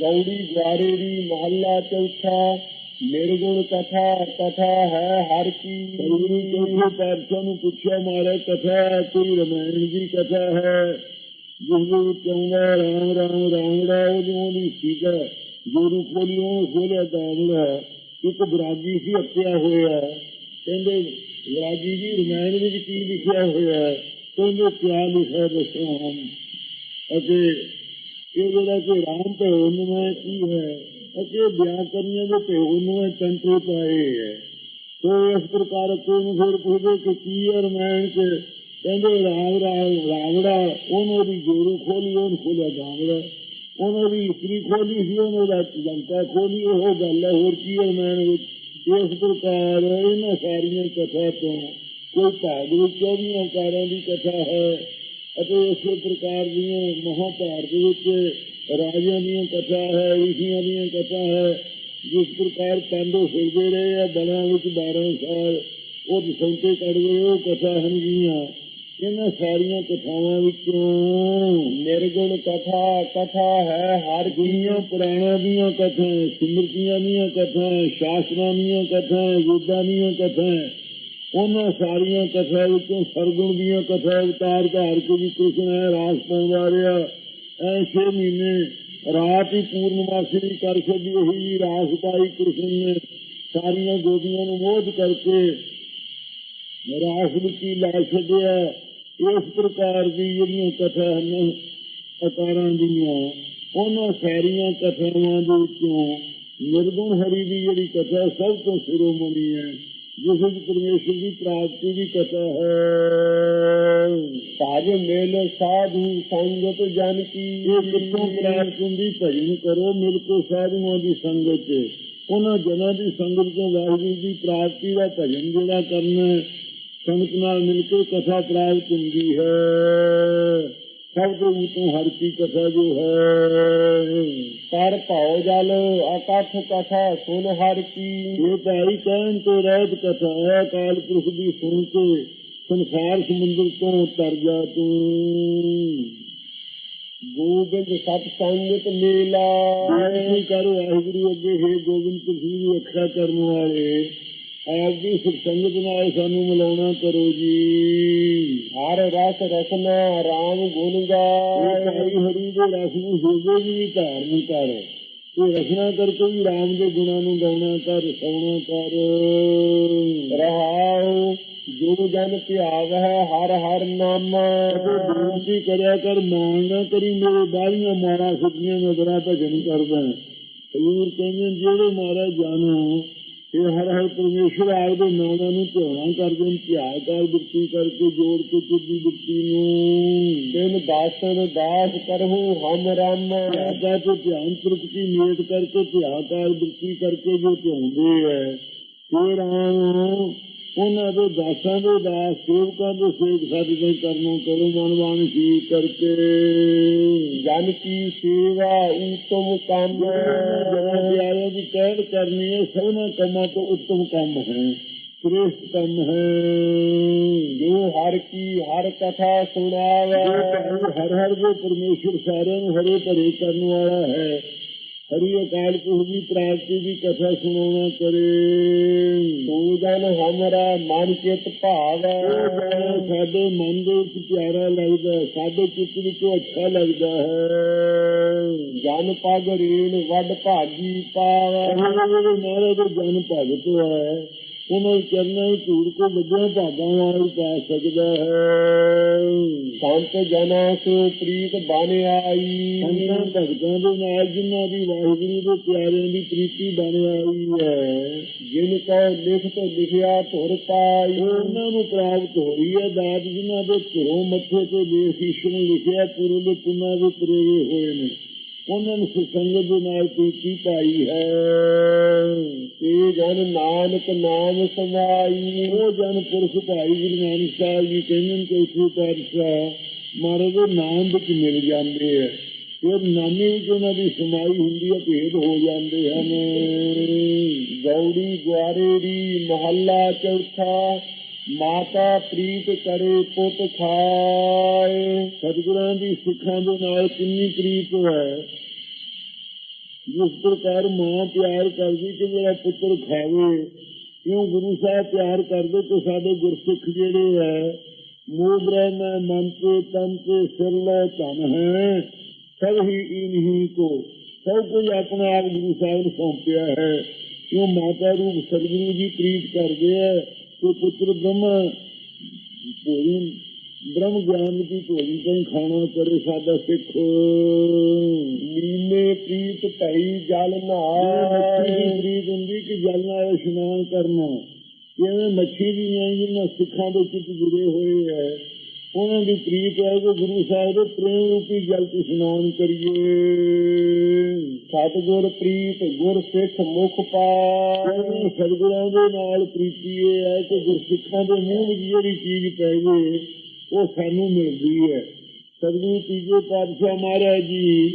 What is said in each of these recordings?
ਗੌੜੀ ਗਵਾਰੇ ਦੀ ਮਹੱਲਾ ਚੌਥਾ, ਨਿਰਗੁਣ ਕਥਾ ਕਥਾ ਹੈ ਹਰ ਕੀ। ਗੁਰੂ ਚੌਥੇ ਪਾਤਸ਼ਾਹ ਨੂੰ ਪੁੱਛਿਆ ਮਾਰੇ ਕਥਾ ਕੋਈ ਰਮਾਇਣ ਦੀ ਕਥਾ ਹੈ? ਜਿਸ ਦੇ ਵਿੱਚ ਰਾਮ ਰਾਮ ਰਾਮ ਰਾਮ ਉਹਦੀ ਸੀਗਾ ਗੁਰੂ ਖੋਲਿਓ ਖੋਲਿਆ ਦਾਮੜਾ ਇੱਕ ਬਰਾਗੀ ਸੀ, ਹੱਤਿਆ ਹੋਇਆ। ਕਹਿੰਦੇ ਬਰਾਗੀ ਜੀ, ਰਮਾਇਣ ਵਿੱਚ ਕੀ ਲਿਖਿਆ ਹੋਇਆ ਹੈ? ਕਹਿੰਦੇ, ਕਿਆ ਲਿਖਿਆ ਦੱਸੋ? ਹਮ ਅਤੇ ਇਹ ਜਿਹੜਾ ਕਿ ਰਾਮ ਤੇ ਉਹਨੂੰ ਕੀ ਹੈ? ਅਤੇ ਵਿਆਕਰਨੀਆਂ ਦੇ ਤੇ ਉਹਨੂੰ ਤੰਤਰ ਪਾਏ ਹੈ। ਤੋ ਇਸ ਪ੍ਰਕਾਰ ਕੋਈ ਫਿਰ ਪੁੱਛਦੇ ਕਿ ਕੀ ਹੈ ਰਮਾਇਣ ਚ? ਕਹਿੰਦੇ ਰਾਮ ਰਾਮ ਰਾਵੜਾ, ਉਹਨੂੰ ਦੀ ਜੋਰੂ ਖੋਲੀ, ਉਹਨੂੰ ਖੋਲਿਆ ਜਾਮੜਾ ਉਹਨੂੰ ਦੀ ਇਸਤਰੀ ਖੋਲੀ ਸੀ, ਉਹਨੂੰ ਦਾ ਜਨਤਾ ਖੋਲੀ, ਉਹ ਗੱਲ ਹੈ, ਹੋਰ ਕੀ ਹੈ ਰਮਾਇਣ ਇਸ ਪ੍ਰਕਾਰ ਇਹਨਾਂ ਸਾਰੀਆਂ ਕਥਾ ਤੋਂ ਕੋਈ ਭਾਗ ਵਿੱਚ ਚੌਵੀਆਂ ਕਾਰਾਂ ਦੀ ਕਥਾ ਹੈ। ਅਤੇ ਇਸੇ ਪ੍ਰਕਾਰ ਦੀਆਂ ਮਹਾਭਾਰਤ ਵਿੱਚ ਰਾਜਿਆਂ ਦੀਆਂ ਕਥਾ ਹੈ, ઋષੀਆਂ ਦੀਆਂ ਕਥਾ ਹੈ, ਜਿਸ ਪ੍ਰਕਾਰ ਪਾਂਡੋ ਫਿਰਦੇ ਰਹੇ ਆ ਬਲਾਂ ਵਿੱਚ 12 ਸਾਲ, ਉਹ ਦਸੰਤੇ ਕੱਢਦੇ ਉਹ ਕਥਾ ਹਨ ਜੀਆਂ ਇਹਨਾਂ ਸਾਰੀਆਂ ਕਥਾਵਾਂ ਵਿੱਚੋਂ ਨਿਰਗੁਣ ਕਥਾ ਕਥਾ ਹੈ, ਹਰ ਕੀ ਪੁਰਾਣਾਂ ਦੀਆਂ ਕਥਾ, ਸਿਮਰਤੀਆਂ ਦੀਆਂ ਕਥਾ ਸ਼ਾਸਤਰਾਂ ਦੀਆਂ ਕਥਾ, ਯੁੱਧਾਂ ਦੀਆਂ ਕਥਾ। ਉਹਨਾਂ ਸਾਰੀਆਂ ਕਥਾ ਵਿੱਚੋਂ ਸਰਗੁਣ ਦੀਆਂ ਕਥਾ ਅਵਤਾਰ ਧਾਰ ਕੇ ਵੀ ਕ੍ਰਿਸ਼ਨ ਹੈ ਰਾਸ ਪਾਉਂਦਾ ਰਿਹਾ। ਐ ਛੇ ਮਹੀਨੇ ਰਾਤ ਹੀ ਪੂਰਨਮਾਸੀ ਦੀ ਕਰ ਛੱਡੀ, ਉਹੀ ਰਾਸ ਪਾਈ ਕ੍ਰਿਸ਼ਨ ਨੇ। ਸਾਰੀਆਂ ਗੋਦੀਆਂ ਨੂੰ ਮੋਹ ਕਰਕੇ ਰਾਸ ਵਿੱਚ ਲਾ ਛੱਡਿਆ। ਇਸ ਪ੍ਰਕਾਰ ਦੀ ਜਿਹੜੀਆਂ ਕਥਾ ਹਨ ਅਕਾਰਾਂ ਦੀਆਂ, ਉਹਨਾਂ ਸਾਰੀਆਂ ਕਥਾਵਾਂ ਦੇ ਵਿੱਚੋਂ ਨਿਰਗੁਣ ਹਰੀ ਦੀ ਜਿਹੜੀ ਕਥਾ ਸਭ ਤੋਂ ਸਿਰੋਮਣੀ ਹੈ ਜਿਸ ਵਿੱਚ ਪਰਮੇਸ਼ਰ ਦੀ ਪ੍ਰਾਪਤੀ ਦੀ ਕਥਾ ਹੈ। ਸਾਜ ਮੇਲ ਸਾਧੂ ਸੰਗਤ ਜਨ ਕੀ। ਇਹ ਕਿੱਥੋਂ ਪ੍ਰਾਪਤ ਹੁੰਦੀ ਭਜਨ ਕਰੋ ਮਿਲ ਕੇ ਸਾਧੂਆਂ ਦੀ ਸੰਗਤ। ਉਹਨਾਂ ਜਨਾਂ ਦੀ ਸੰਗਤ ਤੋਂ ਵਾਹਿਗੁਰੂ ਦੀ ਪ੍ਰਾਪਤੀ ਦਾ ਭਜਨ ਜਿਹੜਾ ਕਰਨਾ ਸੰਗਤ ਨਾਲ ਮਿਲ ਕੇ ਕਥਾ ਪ੍ਰਾਪਤ ਹੁੰਦੀ ਹੈ। ਸਭ ਤੋਂ ਉਤੋਂ ਹਰ ਕੀ ਕਥਾ ਜੋ ਹੈ। ਕਰ ਭਾਉ ਜਲ ਅਕਥ ਕਥਾ ਸੁਨ ਹਰ ਕੀ। ਇਹ ਭਾਈ ਕਹਿਣ ਤੋਂ ਰਹਿਤ ਕਥਾ ਹੈ ਕਾਲ ਪੁਰਖ ਦੀ ਸੁਣ ਕੇ ਸੰਸਾਰ ਸਮੁੰਦਰ ਤੋਂ ਤਰ ਜਾ ਤੂੰ। ਗੋਬਿੰਦ ਸਤ ਸੰਗਤ ਮੇਲਾ। ਕਰੋ ਵਾਹਿਗੁਰੂ ਅੱਗੇ ਹੈ ਗੋਬਿੰਦ ਤੁਸੀਂ ਦੀ ਰੱਖਿਆ ਕਰਨ ਵਾਲੇ। ਆਪ ਦੀ ਸੁਖਸੰਗਤ ਨਾਲ ਸਾਨੂੰ ਮਿਲਾਉਣਾ ਕਰੋ ਜੀ। ਹਰ ਰਸ ਰਸਨਾ ਰਾਮ ਗੁਣ ਗਾਏ। ਹਰੀ ਦੇ ਰਸ ਨੂੰ ਹੋਵੇ ਵੀ ਧਾਰਨ ਕਰ। ਇਹ ਰਸਨਾ ਕਰਕੇ ਵੀ ਰਾਮ ਦੇ ਗੁਣਾਂ ਨੂੰ ਗਾਉਣਾ ਕਰ ਸੌਣਾ ਕਰ। ਰਹਾਉ ਜੋ ਜਨ ਧਿਆਵ ਹੈ ਹਰ ਹਰ ਨਾਮ। ਬੇਨਤੀ ਕਰਿਆ ਕਰ ਮਾਣ ਕਰੀ ਮੇਰੇ ਬਾਹਲੀਆਂ ਮਾਰਾਂ ਮੈਂ ਬੜਾ ਭਜਨ ਕਰਦਾ। ਹਜ਼ੂਰ ਕਹਿੰਦੇ ਜਿਹੜੇ ਮਾਰਾ ਜਾਣੋ ਇਹ ਹਰ ਹਰ ਪਰਮੇਸ਼ਰ ਆਪ ਦੇ ਨਾਮਾਂ ਨੂੰ ਧਿਆਉਣਾ ਕਰਦੇ ਨੇ, ਧਿਆਨ ਕਰ ਬਿਰਤੀ ਕਰਕੇ ਜੋੜ ਕੇ ਤੁੱਦੀ ਬਿਰਤੀ ਨੂੰ। ਦਿਨ ਦਾਸਨ ਦਾਸ ਕਰਹੂ ਹਮ ਰਾਮ। ਰਾਜਾ ਤੇ ਧਿਆਨ ਪ੍ਰਗਤੀ ਮੇਟ ਕਰਕੇ ਧਿਆਨ ਕਰ ਬਿਰਤੀ ਕਰਕੇ ਜੋ ਧਿਆਉਂਦੇ ਹੈ ਇਹ ਰਾਮ ਉਹਨਾਂ ਦੇ ਦਾਸਾਂ ਦੇ ਦਾਸ, ਸੇਵਕਾਂ ਦੇ ਸੇਵਕ ਸਾਡੇ ਦੇ ਕਰਨੋਂ ਕਰੋ, ਮਨ ਬਾਣ ਕਰਕੇ। ਜਨ ਕੀ ਸੇਵਾ, ਉਤਮ ਕੰਮ। ਜਨਾਂ ਪਿਆਰਿਆਂ ਦੀ ਕਹਿਣ ਕਰਨੀ ਹੈ ਸਭਨਾ ਕੰਮਾਂ ਤੋਂ ਉਤਮ ਕੰਮ ਹੈ, ਸ੍ਰੇਸ਼ਟ ਕੰਮ ਹੈ। ਜੋ ਹਰ ਕੀ, ਹਰ ਕਥਾ ਸੁਣਾਵੇ, ਹਰ ਹਰ ਜੋ ਪਰਮੇਸ਼ਰ ਸਾਰਿਆਂ ਨੂੰ ਹਰੇ ਭਰੇ ਕਰਨ ਵਾਲਾ ਹੈ। ਹਰੀ ਅਕਾਲ ਪੁਰਖ ਦੀ ਪ੍ਰਾਪਤੀ ਦੀ ਕਥਾ ਸੁਣਾਉਣਾ ਕਰੇ। ਤੂੰ ਹਮਰਾ ਮਨ ਚਿਤ ਭਾਵੈ, ਸਾਡੇ ਮਨ ਦੇ ਵਿੱਚ ਪਿਆਰਾ ਲੱਗਦਾ, ਸਾਡੇ ਚਿੱਤ ਵਿੱਚ ਅੱਛਾ ਲੱਗਦਾ ਹੈ। ਜਨ ਪਗ ਰੇਣ, ਵੱਡ ਭਾਗੀ ਪਾਵੈ ਉਹਨਾਂ ਦੇ ਜਨ ਭਗਤ ਹੈ। ਉਹਨਾਂ ਚਰਨਾਂ ਧੂੜ ਕੋ ਵੱਡਿਆਂ ਭਾਗਾਂ ਵਾਲੀ ਪਾ ਸਕਦਾ ਹੈ। ਸੰਤ ਜਨਾ ਸੋ ਪ੍ਰੀਤ ਬਨ ਆਈ। ਸੰਤਾਂ ਭਗਤਾਂ ਦੇ ਨਾਲ ਜਿਨ੍ਹਾਂ ਦੀ ਵਾਹਿਗੁਰੂ ਦੇ ਪਿਆਰਿਆਂ ਦੀ ਪ੍ਰੀਤੀ ਬਣ ਆਈ ਹੈ। ਜਿਨ ਕੋ ਲਿਖਤ ਲਿਖਿਆ ਧੁਰ ਪਾਈ। ਉਹਨਾਂ ਨੂੰ ਪ੍ਰਾਪਤ ਹੋਈ ਹੈ ਦਾਤ ਜਿਨ੍ਹਾਂ ਦੇ ਘਰੋਂ ਮੱਥੇ ਤੇ ਦੇਖ ਈਸ਼ਵਰ ਨੇ ਲਿਖਿਆ ਪੂਰੇ ਦੇ ਪੁੰਨਾਂ ਦੇ ਪ੍ਰੇਰੇ ਹੋਏ ਨੇ। ਉਹਨਾਂ ਨੂੰ ਸੁਸੰਗਤ ਦੇ ਨਾਲ ਪ੍ਰੀਤੀ ਪਾਈ ਹੈ। ਤੇ ਜਨ ਨਾਨਕ ਨਾਮ ਸਮਾਈ। ਉਹ ਜਨ ਪੁਰਖ ਭਾਈ ਗੁਰੂ ਨਾਨਕ ਸਾਹਿਬ ਜੀ ਕਹਿੰਦੇ ਨੇ ਕਿ ਉਸੇ ਪਾਤਸ਼ਾਹ ਮਹਾਰਾਜ ਦੇ ਨਾਮ ਵਿੱਚ ਮਿਲ ਜਾਂਦੇ ਆ। ਫਿਰ ਨਾਮੇ ਵਿੱਚ ਉਹਨਾਂ ਦੀ ਸਮਾਈ ਹੁੰਦੀ ਹੈ ਭੇਦ ਹੋ ਜਾਂਦੇ ਹਨ। ਗੌੜੀ ਗੁਆਰੇ ਦੀ ਮਹੱਲਾ ਚੌਥਾ ਮਾਤਾ ਪ੍ਰੀਤ ਕਰੇ ਪੁੱਤ ਖਾਏ। ਸਤਿਗੁਰਾਂ ਦੀ ਸਿੱਖਾਂ ਦੇ ਨਾਲ ਕਿੰਨੀ ਪ੍ਰੀਤ ਹੈ। ਜਿਸ ਪ੍ਰਕਾਰ ਮਾਂ ਪਿਆਰ ਕਰਦੀ ਕਿ ਮੇਰਾ ਪੁੱਤਰ ਖਾਵੇ, ਕਿਉਂ ਗੁਰੂ ਸਾਹਿਬ ਪਿਆਰ ਕਰਦੇ ਕਿ ਸਾਡੇ ਗੁਰਸਿੱਖ ਜਿਹੜੇ ਹੈ, ਮੋਹ ਬ੍ਰਹਮ ਮਨ ਕੇ ਤਨ ਕੇ ਸਿਰ ਲੈ ਧਨ ਹੈ। ਸਭ ਹੀ ਇਨਹੀ ਕੋ, ਸਭ ਕੁਝ ਆਪਣਾ ਆਪ ਗੁਰੂ ਸਾਹਿਬ ਨੂੰ ਸੌਂਪਿਆ ਹੈ। ਕਿਉਂ ਮਾਤਾ ਰੂਪ ਸਤਿਗੁਰੂ ਜੀ ਪ੍ਰੀਤ ਕਰਦੇ ਹੈ ਕਿ ਪੁੱਤਰ ਬ੍ਰਹਮ ਭੋਜਨ ਬ੍ਰਹਮ ਗਿਆਨ ਦੀ ਭੋਜਨ ਕਹੀਂ ਖਾਣਾ ਕਰੇ ਸਾਡਾ ਸਿੱਖ। ਨੀਲੇ ਪ੍ਰੀਤ ਭਈ ਜਲ ਮੱਛੀ ਦੀ ਨਹਾਏ ਪ੍ਰੀਤ ਹੁੰਦੀ ਕਿ ਜਲ ਨਾਲ ਇਸ਼ਨਾਨ ਕਰਨਾ। ਜਿਵੇਂ ਮੱਛੀ ਦੀ ਨਹੀਂ ਜਿਹਨਾਂ ਸਿੱਖਾਂ ਦੇ ਚਿੱਤ ਜੁੜੇ ਹੋਏ ਹੈ ਉਹਨਾਂ ਦੀ ਪ੍ਰੀਤ ਹੈ ਕਿ ਗੁਰੂ ਸਾਹਿਬ ਦੇ ਪ੍ਰੇਮ ਰੂਪੀ ਜਲ ਚ ਇਸ਼ਨਾਨ ਕਰੀਏ। ਸਤਿਗੁਰ ਪ੍ਰੀਤ, ਗੁਰ ਸਿੱਖ, ਮੁਖ ਪਾਏ ਉਹਨਾਂ ਦੇ ਨਾਲ ਪ੍ਰੀਤੀ ਇਹ ਹੈ ਕਿ ਗੁਰਸਿੱਖਾਂ ਦੇ ਮੂੰਹ ਵਿੱਚ ਜਿਹੜੀ ਚੀਜ਼ ਪੈ ਗਈ ਉਹ ਸਾਨੂੰ ਮਿਲਦੀ ਹੈ। ਸਤਿਗੁਰੂ ਤੀਜੇ ਪਾਤਸ਼ਾਹ ਮਹਾਰਾਜ ਜੀ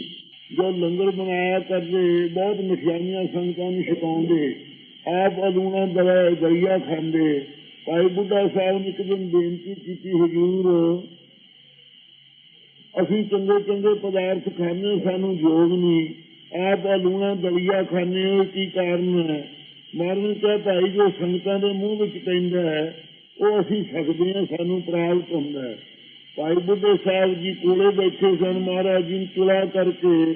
ਜੋ ਲੰਗਰ ਬਣਾਇਆ ਕਰਦੇ, ਬਹੁਤ ਮਠਿਆਈਆਂ ਸੰਗਤਾਂ ਨੂੰ ਛਕਾਉਂਦੇ, ਆਪ ਅਲੂਣਾ ਦਰਿਆ ਖਾਂਦੇ ਭਾਈ ਬੁੱਢਾ ਸਾਹਿਬ ਨੇ ਇੱਕ ਦਿਨ ਬੇਨਤੀ ਕੀਤੀ, ਹਜ਼ੂਰ, ਅਸੀਂ ਚੰਗੇ ਚੰਗੇ ਪਦਾਰਥ ਖਾਂਦੇ ਸਾਨੂੰ ਯੋਗ ਨਹੀਂ। ਆਪ ਅਲੂਣਾ ਦਰਿਆ ਖਾਂਦੇ ਹੋ, ਕੀ ਕਾਰਨ ਹੈ? ਮਾਰਨ ਕਹੇ, ਭਾਈ, ਜੋ ਸੰਗਤਾਂ ਦੇ ਮੂੰਹ ਵਿੱਚ ਪੈਂਦਾ ਹੈ, ਉਹ ਅਸੀਂ ਸਕਦੇ ਹਾਂ, ਸਾਨੂੰ ਪ੍ਰਾਪਤ ਹੁੰਦਾ ਹੈ। ਭਾਈ ਬੁੱਢੇ ਸਾਹਿਬ ਜੀ ਕੋਲੇ ਬੈਠੇ ਸਨ, ਮਹਾਰਾਜ ਜੀ ਨੂੰ ਤੁਲਾ ਕਰਕੇ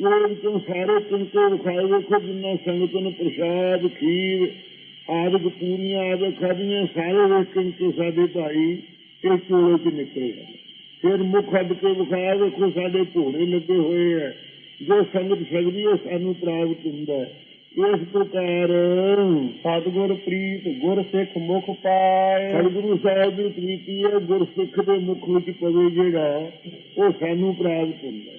ਚੋਰ ਵਿੱਚੋਂ ਸਾਰੇ ਚਿੰਤੇ ਵਿਖਾਏ ਵੇਖੋ ਜਿੰਨਾ ਸੰਗਤ ਨੂੰ ਪ੍ਰਸ਼ਾਦ, ਖੀਰ ਆਦਿਕ ਪੂਰੀਆਂ ਆਦਿਕ ਖਾਧੀਆਂ ਸਾਰੇ ਵੇਖ ਕੇ ਸਾਡੇ ਭਾਈ ਇਸ ਚੋਲੇ ਚ ਨਿਕਲੇ ਫਿਰ ਮੁੱਖ ਅੱਡ ਕੇ ਵਿਖਾਇਆ ਵੇਖੋ, ਸਾਡੇ ਘੋੜੇ ਲੱਗੇ ਹੋਏ ਹੈ ਜੋ ਸੰਗਤ ਛਕਦੀ ਹੈ ਸਾਨੂੰ ਪ੍ਰਾਪਤ ਹੁੰਦਾ ਇਸ ਪ੍ਰਕਾਰ ਸਤਿਗੁਰ ਪ੍ਰੀਤ ਗੁਰ ਸਿੱਖ ਮੁਖ ਪਾਏ। ਸਤਿਗੁਰੂ ਸਾਹਿਬ ਦੀ ਪ੍ਰੀਤੀ ਹੈ ਗੁਰਸਿੱਖ ਦੇ ਮੁਖ ਵਿੱਚ ਪਵੇ ਜਿਹੜਾ, ਉਹ ਸਾਨੂੰ ਪ੍ਰਾਪਤ ਹੁੰਦਾ ਹੈ।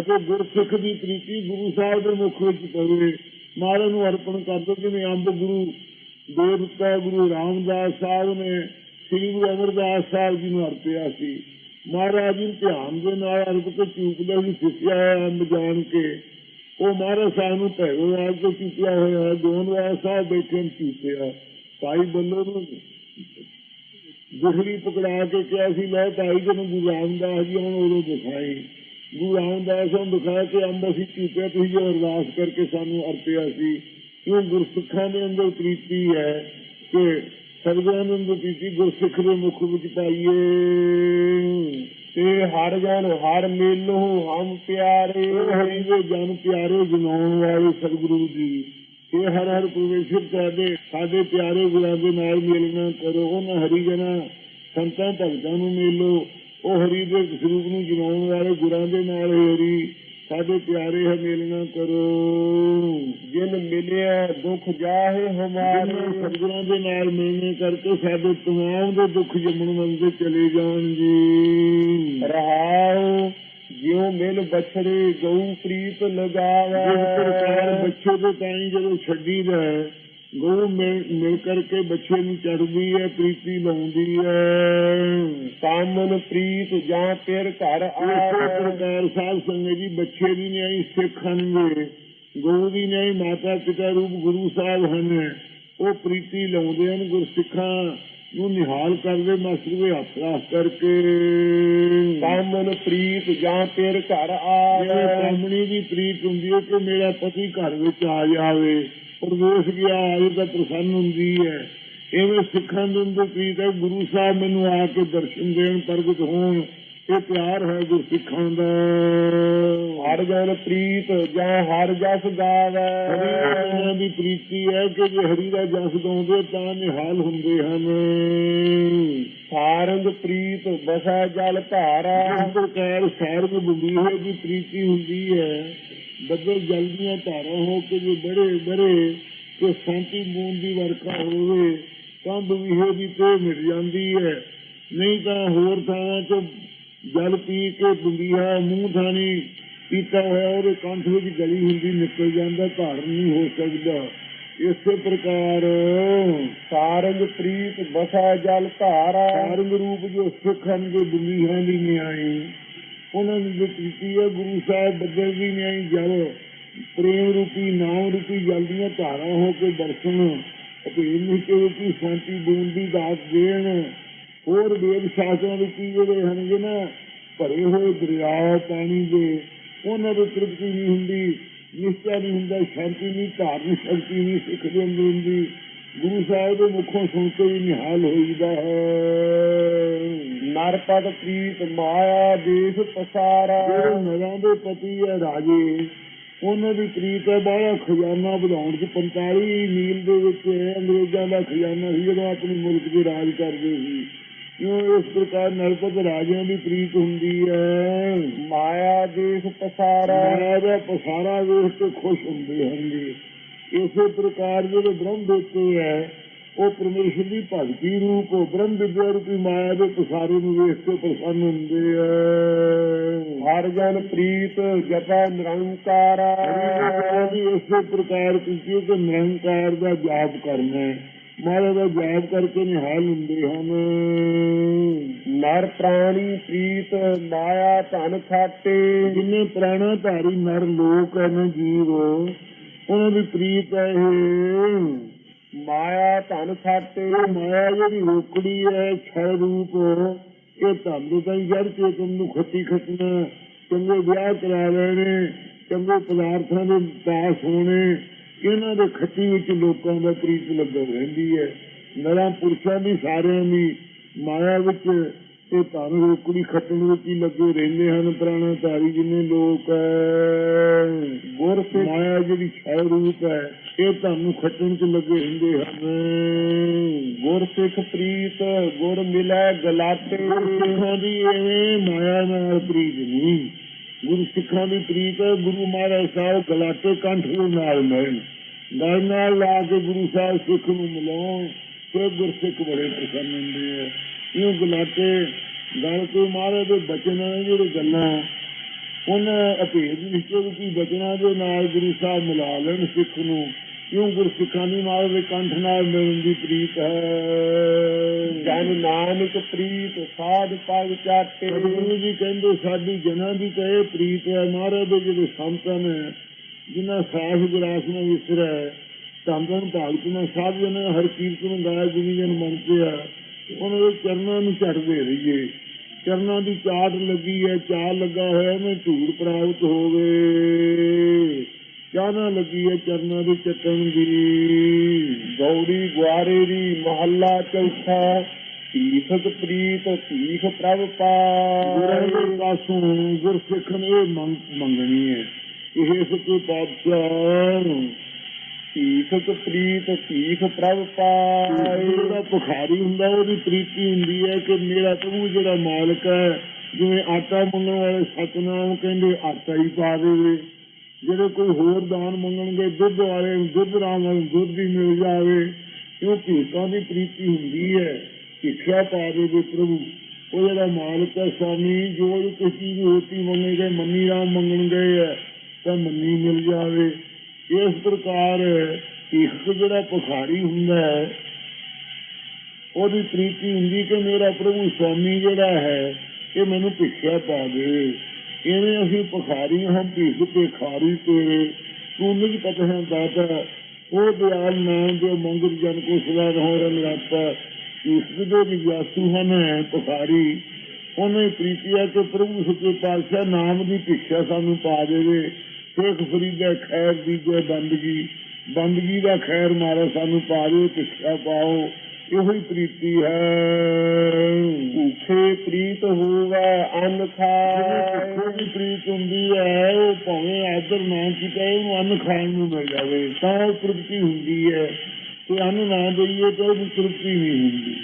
ਅਤੇ ਗੁਰਸਿੱਖ ਦੀ ਪ੍ਰੀਤੀ ਗੁਰੂ ਸਾਹਿਬ ਦੇ ਮੁਖ ਵਿੱਚ ਪਵੇ। ਮਹਾਰਾਜ ਨੂੰ ਅਰਪਣ ਕਰ ਦੋ ਜਿਵੇਂ ਅੰਬ ਗੁਰੂ ਦੇ ਗੁਰੂ ਰਾਮਦਾਸ ਸਾਹਿਬ ਨੇ, ਸ੍ਰੀ ਗੁਰੂ ਅਮਰਦਾਸ ਸਾਹਿਬ ਜੀ ਨੂੰ ਅਰਪਿਆ ਸੀ। ਮਹਾਰਾਜ ਜੀ ਧਿਆਨ ਦੇ ਨਾਲ ਅਰਪ ਕੇ ਚੂਕਦਾ ਵੀ ਸਿੱਖਿਆ ਹੈ ਅੰਬ ਜਾਣ ਕੇ। ਉਹ ਮਹਾਰਾਜ ਸਾਹਿਬ ਨੂੰ ਭੈਰੋ ਰਾਜ ਤੋਂ ਚੁੱਕਿਆ ਹੋਇਆ ਹੈ ਗੋਨਵਾਲ ਸਾਹਿਬ ਬੈਠੇ ਨੇ ਚੁੱਕਿਆ। ਭਾਈ ਬੱਲੋ ਨੂੰ ਗੁਖੜੀ ਪਕੜਾ ਕੇ ਕਿਹਾ ਸੀ, ਲੈ ਭਾਈ ਜੀ ਨੂੰ ਗੁਰੂ ਰਾਮਦਾਸ ਜੀ ਹੁਣ ਉਦੋਂ ਦਿਖਾਈ। ਗੁਰੂ ਰਾਮਦਾਸ ਨੂੰ ਦਿਖਾ ਕੇ ਅੰਬ ਅਸੀਂ ਚੁੱਕਿਆ ਤੁਸੀਂ ਜੋ ਅਰਦਾਸ ਕਰਕੇ ਸਾਨੂੰ ਅਰਪਿਆ ਸੀ, ਇਹ ਗੁਰਸਿੱਖਾਂ ਦੇ ਅੰਦਰ ਪ੍ਰੀਤੀ ਹੈ ਕਿ ਸਤਿਗੁਰਾਂ ਦੇ ਪ੍ਰੀਤੀ ਗੁਰਸਿੱਖ ਦੇ ਮੁਖ ਵਿੱਚ ਪਾਈਏ। ਤੇ ਹਰ ਜਨ ਹਰ ਮੇਲੋ ਹਮ ਪਿਆਰੇ ਹਰੀ ਦੇ ਜਨ ਪਿਆਰੇ ਜਨਾਉਣ ਵਾਲੇ ਸਤਿਗੁਰੂ ਜੀ। ਇਹ ਹਰ ਹਰ ਪ੍ਰਵੇਸ਼ਰ ਤੁਹਾਡੇ ਸਾਡੇ ਪਿਆਰੇ ਗੁਰਾਂ ਦੇ ਨਾਲ ਮਿਲਣਾ ਕਰੋ, ਉਹਨਾਂ ਹਰੀ ਜਨਾਂ ਸੰਤਾਂ, ਭਗਤਾਂ ਨੂੰ ਮੇਲੋ। ਉਹ ਹਰੀ ਦੇ ਸਰੂਪ ਨੂੰ ਜਨਾਉਣ ਵਾਲੇ ਗੁਰਾਂ ਦੇ ਨਾਲ ਹਰੀ ਸਾਡੇ ਪਿਆਰੇ ਹੈ ਮਿਲਣਾ ਕਰੋ। ਜਿਨ ਮਿਲਿਆ ਦੁਖ ਜਾਹੇ ਹਮਾਰੇ। ਸਤਿਗੁਰਾਂ ਦੇ ਨਾਲ ਮਿਲਣੇ ਕਰਕੇ ਸਾਡੇ ਤਮਾਮ ਦੇ ਦੁੱਖ ਜੰਮਣ ਮੰਦੇ ਚਲੇ ਜਾਣ ਜੀ ਰਹਾਉ ਜਿਉ ਮਿਲ ਬਛੜੇ ਗਊ ਪ੍ਰੀਤ ਲਗਾਵੇ। ਜਿਸ ਪ੍ਰਕਾਰ ਬੱਚੇ ਦੇ ਤਾਈ ਜਦੋਂ ਛੱਡੀਦਾ ਹੈ, ਗਊ ਮਿਲ ਮਿਲ ਕਰਕੇ ਬੱਚੇ ਨੂੰ ਚੜਦੀ ਹੈ ਪ੍ਰੀਤੀ ਲਾਉਂਦੀ ਹੈ। ਕਾਮਨ ਪ੍ਰੀਤ ਜਾਂ ਤੇਰ ਘਰ ਆਵੇ ਪ੍ਰਕਾਰ ਸਾਧ ਸੰਗਤ ਜੀ ਬੱਚੇ ਦੀ ਨਿਆਈ ਸਿੱਖ ਹਨਗੇ ਗਊ ਦੀ ਨਿਆਈ ਮਾਤਾ ਪਿਤਾ ਰੂਪ ਗੁਰੂ ਸਾਹਿਬ ਹਨ। ਉਹ ਪ੍ਰੀਤੀ ਲਾਉਂਦੇ ਹਨ ਗੁਰਸਿੱਖਾਂ ਨੂੰ ਨਿਹਾਲ ਕਰਦੇ ਮਾਸਟਰ ਦੇ ਹੱਥ ਕਰਕੇ। ਕਾਮਨ ਪ੍ਰੀਤ ਜਾਂ ਤੇਰ ਘਰ ਜਿਵੇਂ ਆਵੇ ਕਾਮਣੀ ਦੀ ਪ੍ਰੀਤ ਹੁੰਦੀ ਹੈ ਕਿ ਮੇਰਾ ਪਤੀ ਘਰ ਵਿੱਚ ਆ ਜਾਵੇ। ਪ੍ਰਵੇਸ਼ ਗਿਆ ਆਏ ਤਾਂ ਪ੍ਰਸੰਨ ਹੁੰਦੀ ਹੈ। ਐਵੇਂ ਸਿੱਖਾਂ ਦੇ ਅੰਦਰ ਪ੍ਰੀਤ ਹੈ ਗੁਰੂ ਸਾਹਿਬ ਮੈਨੂੰ ਆ ਕੇ ਦਰਸ਼ਨ ਦੇਣ ਪ੍ਰਗਟ ਹੋਣ ਇਹ ਪਿਆਰ ਹੈ ਗੁਰਸਿੱਖਾਂ ਦਾ। ਹਰ ਜਨ ਪ੍ਰੀਤ ਜਾਂ ਹਰ ਜਸ ਗਾਵੇ। ਉਹਨਾਂ ਦੀ ਪ੍ਰੀਤੀ ਹੈ ਕਿ ਜੇ ਹਰੀ ਦਾ ਜਸ ਗਾਉਂਦੇ ਤਾਂ ਨਿਹਾਲ ਹੁੰਦੇ ਹਨ। ਸਾਰੰਗ ਪ੍ਰੀਤ ਬਸੈ ਜਲ ਧਾਰਾ ਇਸ ਪ੍ਰਕਾਰ ਸਾਰਗ ਬੁੰਦੀ ਹੋਈ ਦੀ ਪ੍ਰੀਤੀ ਹੁੰਦੀ ਹੈ। ਬੱਦਲ ਜਲ ਦੀਆਂ ਧਾਰਾਂ ਹੋ ਕੇ ਜੇ ਬੜੇ ਬੜੇ ਤੇ ਸ਼ਾਂਤੀ ਬੂੰਦ ਦੀ ਵਰਖਾ ਹੋਵੇ, ਤਾਂ ਬਵੀਹੇ ਦੀ ਤੇ ਮਿਟ ਜਾਂਦੀ ਹੈ। ਨਹੀਂ ਤਾਂ ਹੋਰ ਥਾਵਾਂ 'ਚ ਜਲ ਪੀ ਕੇ ਬੁੰਦੀਆ ਮੂੰਹ ਥਾਣੀ ਪੀਤਾ ਹੋਇਆ, ਉਹਦੇ ਕੰਠ ਵਿੱਚ ਗਲੀ ਹੁੰਦੀ ਨਿਕਲ ਜਾਂਦਾ ਧਾਰਨ ਨਹੀਂ ਹੋ ਸਕਦਾ। ਇਸੇ ਪ੍ਰਕਾਰ ਸਾਰੰਗ ਪ੍ਰੀਤ ਬਸੈ ਜਲ ਧਾਰਾ। ਕਾਰਮ ਰੂਪ ਜੋ ਸਿੱਖ ਹਨ, ਜੋ ਦੁਨੀਆਂ ਦੀ ਨਿਆਈ ਉਹਨਾਂ ਦੀ ਜੋ ਪ੍ਰੀਤੀ ਹੈ, ਗੁਰੂ ਸਾਹਿਬ ਬੱਦਲ ਦੀ ਨਿਆਈ ਜਲ, ਪ੍ਰੇਮ ਰੂਪੀ, ਨਾਮ ਰੂਪੀ ਜਲ ਦੀਆਂ ਧਾਰਾਂ ਹੋ ਕੇ ਦਰਸ਼ਨ ਅਤੇ ਇੰਨੀ ਰੂਪੀ ਸ਼ਾਂਤੀ ਬੂੰਦ ਦੀ ਦਾਤ ਦੇਣ। ਹੋਰ ਵੇਦ ਸ਼ਾਸਤਰਾਂ ਰੂਪੀ ਜਿਹੜੇ ਹਨਗੇ ਨਾ, ਭਰੇ ਹੋਏ ਦਰਿਆ ਪਾਣੀ ਦੇ, ਉਹਨਾਂ ਦੀ ਤ੍ਰਿਪਤੀ ਨਹੀਂ ਹੁੰਦੀ, ਨਿਸ਼ਚੈ ਨਹੀਂ ਹੁੰਦਾ, ਸ਼ਾਂਤੀ ਨਹੀਂ ਧਾਰਨ ਸ਼ਕਤੀ ਨਹੀਂ ਸਿੱਖ ਦੇ ਅੰਦਰ ਹੁੰਦੀ। ਗੁਰੂ ਸਾਹਿਬ ਦੇ ਮੁਖੋਂ ਸੁਣ ਕੇ ਹੀ ਨਿਹਾਲ ਹੋਈਦਾ ਹੈ। ਨਰਪਦ ਪ੍ਰੀਤ ਮਾਇਆ ਦੇਸ਼ ਪਸਾਰਾ। ਜਿਹੜੇ ਨਰਾਂ ਦੇ ਪਤੀ ਹੈ ਰਾਜੇ। ਉਹਨਾਂ ਦੀ ਪ੍ਰੀਤ ਹੈ ਬਾਹਲਾ ਖਜ਼ਾਨਾ ਵਧਾਉਣ ਚ 45 ਮੀਲ ਦੇ ਵਿੱਚ ਅੰਗਰੇਜ਼ਾਂ ਦਾ ਖਜ਼ਾਨਾ ਸੀ ਜਦੋਂ ਆਪਣੇ ਮੁਲਕ ਦੇ ਰਾਜ ਕਰਦੇ ਸੀ। ਕਿਉਂ ਇਸ ਪ੍ਰਕਾਰ ਨਰਪਤ ਰਾਜਿਆਂ ਦੀ ਪ੍ਰੀਤ ਹੁੰਦੀ ਹੈ? ਮਾਇਆ ਦੇਸ਼ ਪਸਾਰਾ। ਮਾਇਆ ਦਾ ਪਸਾਰਾ ਵੇਖ ਕੇ ਖੁਸ਼ ਹੁੰਦੇ ਹਨ ਜੀ ਇਸੇ ਪ੍ਰਕਾਰ ਜਿਹੜੇ ਬ੍ਰਹਮ ਦੇਵਤੇ ਹੈ ਉਹ ਪਰਮੇਸ਼ਰ ਦੀ ਭਗਤੀ ਰੂਪ ਉਹ ਬ੍ਰਹਮ ਵਿਦਿਆ ਰੂਪੀ ਮਾਇਆ ਦੇ ਪਸਾਰੇ ਨੂੰ ਵੇਖ ਕੇ ਪ੍ਰਸੰਨ ਹੁੰਦੇ ਆ। ਹਰ ਜਨ ਪ੍ਰੀਤ ਜਪੈ ਨਿਰੰਕਾਰਾ। ਵੀ ਇਸੇ ਪ੍ਰਕਾਰ ਤੁਸੀਂ ਕਿ ਨਿਰੰਕਾਰ ਦਾ ਜਾਪ ਕਰਨਾ ਮਾਇਆ ਦਾ ਜਾਪ ਕਰਕੇ ਨਿਹਾਲ ਹੁੰਦੇ ਹਨ। ਨਰ ਪ੍ਰਾਣੀ ਪ੍ਰੀਤ ਮਾਇਆ ਧਨ ਖਾਤੇ। ਜਿੰਨੇ ਪ੍ਰਾਣਾ ਧਾਰੀ ਨਰ ਲੋਕ ਹਨ ਜੀਵ ਉਹਨਾਂ ਦੀ ਪ੍ਰੀਤ ਹੈ ਇਹ ਮਾਇਆ ਧਨ ਖਾਤੇ ਮਾਇਆ ਜਿਹੜੀ ਰੋਕੜੀ ਹੈ ਛੇ ਰੂਪ, ਇਹ ਧੰਦ ਤਾਂ ਜੜ ਚੇਤਨ ਨੂੰ ਖੱਤੀ ਖੱਟਣਾ, ਚੰਗੇ ਵਿਆਹ ਕਰਾ ਲੈਣੇ, ਚੰਗੇ ਪਦਾਰਥਾਂ ਦੇ ਪਾਸ ਹੋਣੇ, ਇਹਨਾਂ ਦੇ ਖੱਤੀ ਵਿੱਚ ਲੋਕਾਂ ਦਾ ਪ੍ਰੀਤ ਲੱਗਣ ਰਹਿੰਦੀ ਹੈ। ਨਰਾਂ ਪੁਰਸ਼ਾਂ ਦੀ ਸਾਰਿਆਂ ਦੀ ਮਾਇਆ ਵਿੱਚ ਇਹ ਧਨ ਰੋਕੜੀ ਖੱਟਣ ਵਿੱਚ ਹੀ ਲੱਗੇ ਰਹਿੰਦੇ ਹਨ ਪ੍ਰਾਣਾ ਧਾਰੀ ਜਿੰਨੇ ਲੋਕ ਗੁਰ ਤੇ ਮਾਇਆ ਜਿਹੜੀ ਛੇ ਰੂਪ ਹੈ ਇਹ ਤੁਹਾਨੂੰ ਖੱਟਣ ਚ ਲੱਗੇ ਰਹਿੰਦੇ ਹਨ। ਗੁਰ ਸਿੱਖ ਪ੍ਰੀਤ ਗੁਰ ਮਿਲੈ ਗਲਾਟੇ ਸਿੱਖਾਂ ਦੀ ਇਹ ਮਾਇਆ ਨਾਲ ਪ੍ਰੀਤ ਨਹੀਂ। ਗੁਰੂ ਸਿੱਖਾਂ ਦੀ ਪ੍ਰੀਤ ਗੁਰੂ ਮਹਾਰਾਜ ਸਾਹਿਬ ਗਲਾਟੇ ਕੰਠ ਨਾਲ ਮਿਲਣ। ਗਲ ਨਾਲ ਲਾ ਕੇ ਗੁਰੂ ਸਾਹਿਬ ਸਿੱਖ ਨੂੰ ਮਿਲਾਉਣ ਤੇ ਗੁਰਸਿੱਖ ਬੜੇ ਪ੍ਰਸੰਨ ਹੁੰਦੇ ਆ। ਇਹ ਗਲਾਟੇ ਗਲ ਤੋਂ ਮਹਾਰਾਜ ਦੇ ਬਚਨ ਨੇ ਜਿਹੜੇ ਗੱਲਾਂ ਉਹਨਾਂ ਅਭੇਦ ਨਿਸ਼ਚੈ ਦੀ ਬਚਨਾਂ ਦੇ ਨਾਲ ਗੁਰੂ ਸਾਹਿਬ ਮਿਲਾ ਲੈਣ ਸਿੱਖ ਨੂੰ। ਕਿਉਂ ਗੁਰਸਿੱਖਾਂ ਦੀ ਮਾਰ ਦੇ ਕੰਠ ਨਾਲ ਮਿਲਣ ਦੀ ਪ੍ਰੀਤ ਹੈ। ਜਨ ਨਾਨਕ ਪ੍ਰੀਤ ਸਾਧ ਪਗ ਚਾਟੇ। ਗੁਰੂ ਜੀ ਕਹਿੰਦੇ ਸਾਡੀ ਜਨਾਂ ਦੀ ਤਾਂ ਇਹ ਪ੍ਰੀਤ ਹੈ ਮਹਾਰਾਜ ਦੇ ਜਿਹੜੇ ਸੰਤਾਂ ਨੇ ਜਿਨ੍ਹਾਂ ਸਾਖ ਵਿਰਾਸ ਨੂੰ ਵਿਸਰਿਆ ਧੰਦਨ ਭਾਗਤ ਨੇ ਸਾਧ ਜਨ ਹਰ ਕੀਰਤਨ ਗਾਇਆ ਗੁਰੂ ਜਨ ਮੰਨਦੇ ਆ ਉਹਨਾਂ ਦੇ ਚਰਨਾਂ ਨੂੰ ਝੜਦੇ ਰਹੀਏ। ਚਰਨਾਂ ਦੀ ਚਾਟ ਲੱਗੀ ਹੈ ਚਾਲ ਲੱਗਾ ਹੋਇਆ ਮੈਂ ਧੂੜ ਪ੍ਰਾਪਤ ਹੋਵੇ। ਚਾਹਨਾ ਲੱਗੀ ਹੈ ਚਰਨਾਂ ਦੇ ਚੱਟਣ ਦੀ। ਗੌੜੀ ਗੁਆਰੇ ਦੀ ਮਹੱਲਾ ਚੌਥਾ ਤੀਸਤ ਪ੍ਰੀਤ ਤੀਸ ਪ੍ਰਭ ਗੁਰਾਂ ਪਾਏ ਦੇ ਪਾਸੋਂ ਗੁਰਸਿੱਖ ਨੇ ਇਹ ਮੰਗਣੀ ਹੈ। ਇਹ ਸੱਚੇ ਪਾਤਸ਼ਾਹ ਤੀਸਤ ਪ੍ਰੀਤ ਤੀਸ ਪ੍ਰਭ ਪਾਏ ਜਿਹੜਾ ਭੁਖਾਰੀ ਹੁੰਦਾ ਉਹਦੀ ਪ੍ਰੀਤੀ ਹੁੰਦੀ ਹੈ ਕਿ ਮੇਰਾ ਪ੍ਰਭੂ ਜਿਹੜਾ ਮਾਲਕ ਹੈ ਜਿਵੇਂ ਆਟਾ ਮੰਗਣ ਵਾਲੇ ਸਤਨਾਮ ਕਹਿੰਦੇ ਆਟਾ ਹੀ ਪਾ ਦੇਵੇ। ਜਿਹੜੇ ਕੋਈ ਹੋਰ ਦਾਨ ਮੰਗਣਗੇ ਦੁੱਧ ਵਾਲੇ ਦੁੱਧ ਰਾਮ ਨੂੰ ਦੁੱਧ ਹੀ ਮਿਲ ਜਾਵੇ। ਕਿਉਂ ਭੀਖਾਂ ਦੀ ਪ੍ਰੀਤੀ ਹੁੰਦੀ ਹੈ ਭਿੱਖਿਆ ਪਾ ਦੇਵੇ ਪ੍ਰਭੂ। ਉਹ ਜਿਹੜਾ ਮਾਲਕ ਹੈ ਸਵਾਮੀ ਜੋ ਕਿਸੇ ਦੀ ਹੋਤੀ ਮੰਗੇਗੇ ਮੰਨੀ ਰਾਮ ਮੰਗਣਗੇ ਤਾਂ ਮੰਨੀ ਮਿਲ ਜਾਵੇ। ਇਸ ਪ੍ਰਕਾਰ ਇੱਕ ਜਿਹੜਾ ਭੁਖਾਰੀ ਹੁੰਦਾ ਹੈ, ਉਹਦੀ ਪ੍ਰੀਤੀ ਹੁੰਦੀ ਕਿ ਮੇਰਾ ਪ੍ਰਭੂ ਸਵਾਮੀ ਜਿਹੜਾ ਹੈ, ਇਹ ਮੈਨੂੰ ਭਿੱਖਿਆ ਪਾ ਦੇ। ਇਵੇਂ ਅਸੀਂ ਭੁਖਾਰੀ ਹਾਂ, ਭੀਖ ਤੇ ਖਾਰੀ ਤੇਰੇ। ਤੂੰ ਨਿਜ ਪਤਹਾਂ ਦਾਤਾ ਉਹ ਦਿਆਲ ਨਾਮ ਜੋ ਮੰਗਰ ਜਨ ਕੋ ਸਦਾ ਰਹੋ ਰੰਗ ਰਾਤਾ। ਇਸ ਦੇ ਵਿਆਸੂ ਹਨ, ਭੁਖਾਰੀ। ਉਹਨੇ ਪ੍ਰੀਤੀ ਹੈ ਪ੍ਰਭੂ ਸੱਚੇ ਪਾਤਸ਼ਾਹ ਨਾਮ ਦੀ ਭਿੱਖਿਆ ਸਾਨੂੰ ਪਾ ਦੇਵੇ। ਸੇਖ ਫਰੀਦਾ ਖੈਰ ਦੀਜੇ ਬੰਦਗੀ। ਬੰਦਗੀ ਦਾ ਖੈਰ ਮਾਰਾ, ਸਾਨੂੰ ਪਾ ਦੇ ਪਾਓ। ਇਹੋ ਹੀ ਪ੍ਰੀਤੀ ਹੈ। ਭੂਖੇ ਪ੍ਰੀਤ ਹੋਵੇ, ਅੰਨ ਖਾਏ। ਜਿਹੜੀ ਪ੍ਰੀਤ ਹੁੰਦੀ ਹੈ, ਉਹ ਭਾਵੇਂ ਆਦਰ ਨਾ ਕੀਤਾ, ਉਹਨੂੰ ਅੰਨ ਖਾਣ ਨੂੰ ਮਿਲ ਜਾਵੇ। ਤਾਂ ਉਹ ਤ੍ਰਿਪਤੀ ਹੁੰਦੀ ਹੈ। ਤੇ ਅੰਨ ਨਾ ਦਈਏ ਤਾਂ ਉਹਦੀ ਤ੍ਰਿਪਤੀ ਨਹੀਂ ਹੁੰਦੀ।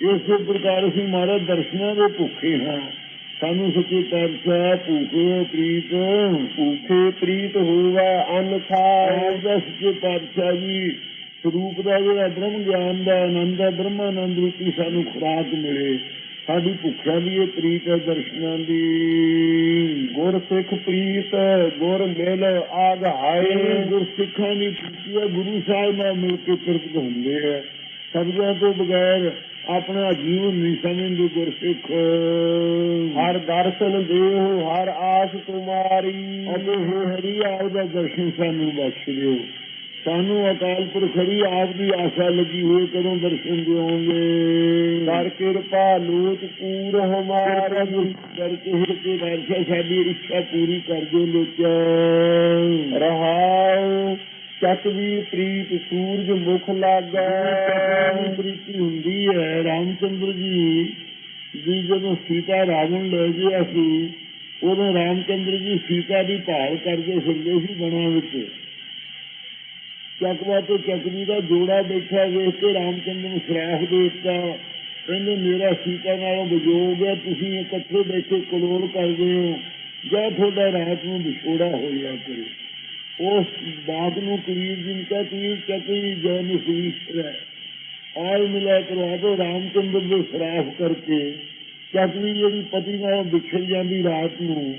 ਇਸੇ ਪ੍ਰਕਾਰ ਅਸੀਂ ਮਹਾਰਾਜ ਦਰਸ਼ਨਾਂ ਦੇ ਭੁੱਖੇ ਹਾਂ। ਸਾਨੂੰ ਸੱਚੇ ਪਾਤਸ਼ਾਹ ਭੁੱਖੇ ਪ੍ਰੀਤ ਭੂਖੇ ਪ੍ਰੀਤ ਹੋਵੇ ਅੰਨ ਖਾਏ ਦਾ ਸੱਚੇ ਪਾਤਸ਼ਾਹ ਜੀ ਸਰੂਪ ਦਾ ਜਿਹੜਾ ਬ੍ਰਹਮ ਗਿਆਨ ਦਾ ਆਨੰਦ ਹੈ ਬ੍ਰਹਮਾਨੰਦ ਰੂਪੀ ਸਾਨੂੰ ਖੁਰਾਕ ਮਿਲੇ। ਸਾਡੀ ਭੁੱਖਾਂ ਦੀ ਇਹ ਪ੍ਰੀਤ ਹੈ ਦਰਸ਼ਨਾਂ ਦੀ। ਗੁਰ ਸਿੱਖ ਪ੍ਰੀਤ ਗੁਰ ਮਿਲ ਆਗਾਏ ਇਹ ਗੁਰਸਿੱਖਾਂ ਦੀ ਪ੍ਰੀਤੀ ਹੈ ਗੁਰੂ ਸਾਹਿਬ ਨਾਲ ਮਿਲ ਕੇ ਤ੍ਰਿਪਤ ਹੁੰਦੇ ਹੈ। ਸਬਜ਼ਾਂ ਤੋਂ ਬਗੈਰ ਆਪਣਾ ਜੀਵਨ ਨਹੀਂ ਸਮਝਦੇ ਗੁਰਸਿੱਖ। ਹਰ ਦਰਸ਼ਨ ਦੇਹੁ ਹਰ ਆਸ ਤੁਮਾਰੀ ਹੇ ਹਰੀ ਆਪ ਦਾ ਦਰਸ਼ਨ ਸਾਨੂੰ ਬਖਸ਼ ਦਿਓ। ਸਾਨੂੰ ਅਕਾਲ ਪੁਰਖ ਹਰੀ ਆਪ ਦੀ ਆਸਾ ਲੱਗੀ ਹੋਈ ਕਦੋਂ ਦਰਸ਼ਨ ਦਿਓਗੇ ਕਰ ਕਿਰਪਾ ਲੋਚ ਪੂਰ ਹਮਾਰੀ। ਕਰਕੇ ਹਰ ਕੇ ਦਰਸ਼ਨ ਸਾਡੀ ਇੱਛਾ ਪੂਰੀ ਕਰ ਦਿਓ ਲੋਚਾ ਰਹਾ ਚੱਕਵੀ ਪ੍ਰੀਤ ਸੂਰਜ ਮੁਖ ਲਾਗੈ। ਪ੍ਰੀਤੀ ਹੁੰਦੀ ਹੈ, ਰਾਮਚੰਦਰ ਜੀ ਦੀ ਜਦੋਂ ਸੀਤਾ ਰਾਵਣ ਲੈ ਗਿਆ ਸੀ ਉਦੋਂ ਰਾਮਚੰਦਰ ਜੀ ਸੀਤਾ ਦੀ ਭਾਲ ਕਰਦੇ ਫਿਰਦੇ ਸੀ ਬਣਾ ਵਿੱਚ। ਚੱਕਵਾ ਤੇ ਚੱਕਵੀ ਦਾ ਜੋੜਾ ਦੇਖਿਆ, ਵੇਖ ਕੇ ਰਾਮਚੰਦਰ ਨੂੰ ਸਰਾਖ ਦੇ ਦਿੱਤਾ। ਕਹਿੰਦੇ, ਮੇਰਾ ਸੀਤਾ ਨਾਲੋਂ ਬਜੋਗ ਹੈ, ਤੁਸੀਂ ਇਕੱਠੇ ਬੈਠੇ ਕਲੋਲ ਕਰਦੇ ਹੋ। ਜਾਂ ਤੁਹਾਡਾ ਰਾਤ ਨੂੰ ਵਿਛੋੜਾ ਹੋ ਜਾ ਕਰੇ। ਉਸ ਬਾਤ ਨੂੰ ਕਬੀਰ ਜੀ ਨੇ ਕਿਹਾ ਕਬੀਰ ਚੱਕਵੀ ਜਨ ਆਲ ਮਿਲਾ ਕਰਵਾ ਦੋ ਰਾਮਚੰਦਰ ਦੇ ਸਰਾਫ ਕਰਕੇ ਚੱਕਵੀ ਜਿਹੜੀ ਪਤੀ ਨਾਲ ਵਿਛੜ ਜਾਂਦੀ ਰਾਤ ਨੂੰ,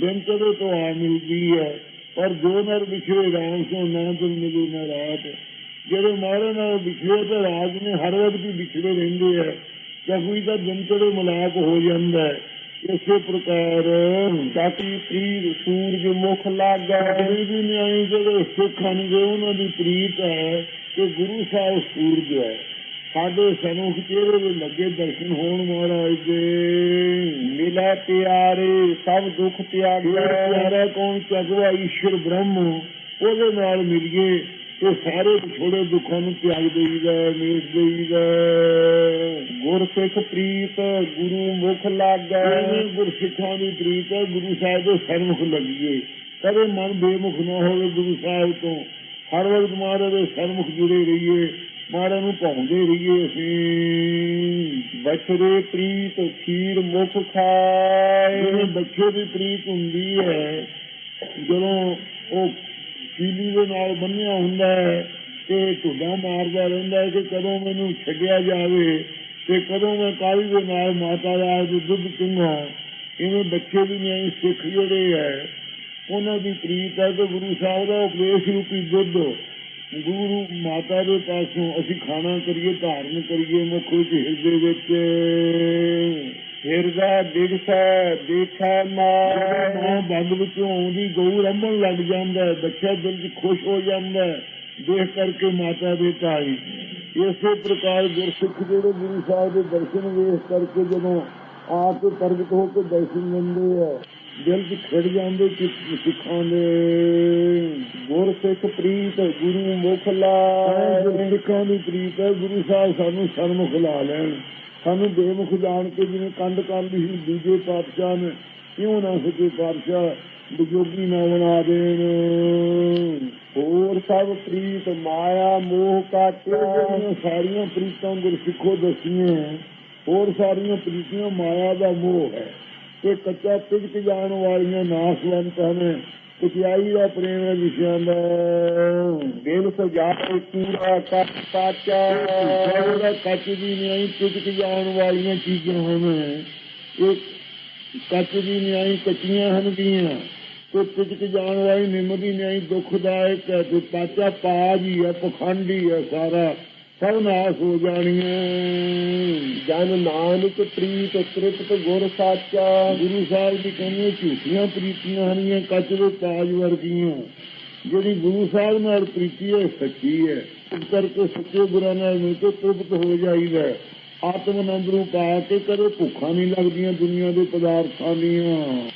ਦਿਨ ਚੜੇ ਤੋਂ ਆ ਮਿਲਦੀ ਹੈ, ਪਰ ਜੋ ਨਰ ਵਿਛੜੇ ਰਾਮ ਸੋ ਨਾ ਦਿਨ ਮਿਲੇ ਨਾ ਰਾਤ। ਜਿਹੜੇ ਮਾਰੇ ਨਾਲ ਵਿਛੜੇ ਤੇ ਰਾਤ ਨੇ ਹਰ ਵਕਤ ਹੀ ਵਿਛੜੇ ਰਹਿੰਦੇ ਹੈ ਚੱਕਵੀ ਦਾ ਦਿਨ ਚੜੇ ਮਲਾਕ ਹੋ ਜਾਂਦਾ ਹੈ। ਇਸੇ ਪ੍ਰਕਾਰ ਚੱਕਵੀ ਪ੍ਰੀਤ ਸੂਰਜ ਮੁਖ ਲਾਗੈ ਅਗਲੀ ਵੀ ਨਿਆਈ ਜਿਹੜੇ ਸਿੱਖ ਹਨ ਉਹਨਾਂ ਦੀ ਪ੍ਰੀਤ ਹੈ ਕਿ ਗੁਰੂ ਸਾਹਿਬ ਸੂਰਜ ਹੈ। ਸਾਡੇ ਸਨੁਖ ਚਿਹਰੇ ਦੇ ਲੱਗੇ ਦਰਸ਼ਨ ਹੋਣ ਮਹਾਰਾਜ ਦੇ। ਮਿਲੈ ਪਿਆਰੇ, ਸਭ ਦੁੱਖ ਇਹ ਪਿਆਰਾ ਕੌਣ? ਚਗਵਾ ਈਸ਼ਰ ਬ੍ਰਹਮ, ਉਹਦੇ ਨਾਲ ਮਿਲੀਏ। ਤੇ ਸਾਰੇ ਛੋੜੇ ਦੁੱਖਾਂ ਨੂੰ ਤਿਆਗ ਦੇਈਦਾ ਮੇਟ ਦੇਈਦਾ ਗੁਰ ਸਿੱਖ ਪ੍ਰੀਤ ਗੁਰੂ ਮੁਖ ਲਾਗੈ ਗੁਰਸਿੱਖਾਂ ਦੀ ਪ੍ਰੀਤ ਹੈ ਗੁਰੂ ਸਾਹਿਬ ਦੇ ਸਰਮੁਖ ਲੱਗੀਏ। ਕਦੇ ਮਨ ਬੇਮੁਖ ਨਾ ਹੋਵੇ ਗੁਰੂ ਸਾਹਿਬ ਤੋਂ। ਹਰ ਵਕਤ ਮਹਾਰਾਜ ਦੇ ਸਰਮੁਖ ਜੁੜੇ ਰਹੀਏ ਮਹਾਰਾਜ ਨੂੰ ਭਾਉਂਦੇ ਰਹੀਏ ਅਸੀਂ। ਬਛਰੇ ਪ੍ਰੀਤ ਖੀਰ ਮੁਖ ਖਾਏ। ਬੱਚੇ ਦੀ ਪ੍ਰੀਤ ਹੁੰਦੀ ਹੈ ਜਦੋਂ ਉਹ ਕੀਲੀ ਦੇ ਨਾਲ ਬੰਨਿਆ ਹੁੰਦਾ ਹੈ ਤੇ ਢੁੱਡਾ ਮਾਰਦਾ ਰਹਿੰਦਾ ਹੈ ਕਿ ਕਦੋਂ ਮੈਨੂੰ ਛੱਡਿਆ ਜਾਵੇ ਤੇ ਕਦੋਂ ਮੈਂ ਕਾਲੀ ਦੇ ਨਾਲ ਮਾਤਾ ਦਾ ਦੁੱਧ ਪੀਵਾਂ ਇਵੇਂ ਬੱਚੇ ਵੀ ਨਹੀਂ ਸਿੱਖ ਜਿਹੜੇ ਹੈ, ਉਹਨਾਂ ਦੀ ਪ੍ਰੀਤ ਹੈ ਕਿ ਗੁਰੂ ਸਾਹਿਬ ਦਾ ਉਪਦੇਸ਼ ਰੂਪੀ ਦੁੱਧ ਗੁਰੂ ਮਾਤਾ ਦੇ ਪਾਸੋਂ ਅਸੀਂ ਖਾਣਾ ਕਰੀਏ, ਧਾਰਨ ਕਰੀਏ ਮੁੱਖ ਵਿੱਚ ਹਿਰਦੇ ਵਿੱਚ। ਹਿਰਦਾ ਦਿਗਸੈ ਦੇਖੈ ਮਾਂ। ਬੰਦ ਵਿੱਚੋਂ ਆਉਂਦੀ ਗਊ ਰੰਭਣ ਲੱਗ ਜਾਂਦਾ ਬੱਚਾ ਦਿਲ 'ਚ ਖੁਸ਼ ਹੋ ਜਾਂਦਾ ਦੇਖ ਕਰਕੇ ਮਾਤਾ ਦੇ ਢਾਈ ਇਸੇ ਪ੍ਰਕਾਰ ਗੁਰਸਿੱਖ ਜਿਹੜੇ ਗੁਰੂ ਸਾਹਿਬ ਦੇ ਦਰਸ਼ਨ ਵੇਖ ਕਰਕੇ ਜਦੋਂ ਆਪ ਪ੍ਰਗਟ ਹੋ ਕੇ ਦਰਸ਼ਨ ਦਿੰਦੇ ਆ ਦਿਲ 'ਚ ਖਿੜ ਜਾਂਦੇ ਕਿ ਸਿੱਖਾਂ ਦੇ। ਗੁਰ ਸਿੱਖ ਪ੍ਰੀਤ ਗੁਰੂ ਮੁਖ ਲਾਏ। ਗੁਰਸਿੱਖਾਂ ਦੀ ਪ੍ਰੀਤ ਹੈ ਗੁਰੂ ਸਾਹਿਬ ਸਾਨੂੰ ਸਰਮੁਖ ਲਾ ਲੈਣ। ਸਾਨੂੰ ਬੇਮੁਖ ਜਾਣ ਕੇ ਜਿਵੇਂ ਕੰਡ ਕਰ ਲਈ ਸੀ, ਦੂਜੇ ਪਾਤਸ਼ਾਹ ਨੇ, ਕਿਉਂ ਨਾ ਸੱਚੇ ਪਾਤਸ਼ਾਹ ਬਜੋਗੀ ਨਾ ਬਣਾ ਦੇਣ। ਹੋਰ ਸਭ ਪ੍ਰੀਤ, ਮਾਇਆ, ਮੋਹ ਕਾਟਿਆ ਜਿਹੜੀਆਂ ਸਾਰੀਆਂ ਪ੍ਰੀਤਾਂ ਗੁਰਸਿੱਖੋ ਦਸੀਆਂ ਹੋਰ ਸਾਰੀਆਂ ਪ੍ਰੀਤੀਆਂ ਮਾਇਆ ਦਾ ਮੋਹ ਹੈ। ਇਹ ਕੱਚਾ ਤਿਜਕ ਜਾਣ ਵਾਲੀਆਂ ਨਾਸਵੰਤ ਹਨ ਪਚਾਈ ਦਾ ਪ੍ਰੇਮ ਹੈ ਵਿਸ਼ਿਆਂ ਸਜਾਏ ਪੂਰਾ ਕੱਟ ਪਾਚਾ ਜਿਹੜਾ ਕੱਚ ਦੀ ਨਿਆਈ ਤਿਜਕ ਜਾਣ ਵਾਲੀਆਂ ਚੀਜ਼ਾਂ ਹਨ। ਇਹ ਕੱਚ ਦੀ ਨਿਆਈ ਕੱਚੀਆਂ ਹਨ ਦੀਆਂ ਤੇ ਤਿਜਕ ਜਾਣ ਵਾਲੀ ਨਿੰਮ ਦੀ ਨਿਆਈ ਦੁਖਦਾਇਕ ਹੈ। ਤੇ ਪਾਚਾ ਪਾਜ ਹੀ ਹੈ, ਪਖੰਡੀ ਹੈ ਸਾਰਾ। ਸਭ ਨਾਸ ਹੋ ਜਾਣੀਆਂ ਜਨ ਨਾਨਕ ਪ੍ਰੀਤ ਤ੍ਰਿਪਤ ਗੁਰ ਸਾਚਾ। ਗੁਰੂ ਸਾਹਿਬ ਦੀ ਕਹਿੰਦੇ, ਝੂਠੀਆਂ ਪ੍ਰੀਤੀਆਂ ਹਨੀਆਂ ਕੱਚ ਦੇ ਤਾਜ ਵਰਗੀਆਂ। ਜਿਹੜੀ ਗੁਰੂ ਸਾਹਿਬ ਨਾਲ ਪ੍ਰੀਤੀ ਹੈ ਸੱਚੀ ਹੈ। ਇਸ ਕਰਕੇ ਸੱਚੇ ਗੁਰਾਂ ਨਾਲ ਮਿਲ ਕੇ ਤ੍ਰਿਪਤ ਹੋ ਜਾਈਦਾ ਹੈ। ਆਤਮ ਆਨੰਦ ਨੂੰ ਪਾ ਕੇ ਕਦੇ ਭੁੱਖਾਂ ਨਹੀਂ ਲੱਗਦੀਆਂ ਦੁਨੀਆ ਦੇ ਪਦਾਰਥਾਂ ਦੀਆਂ।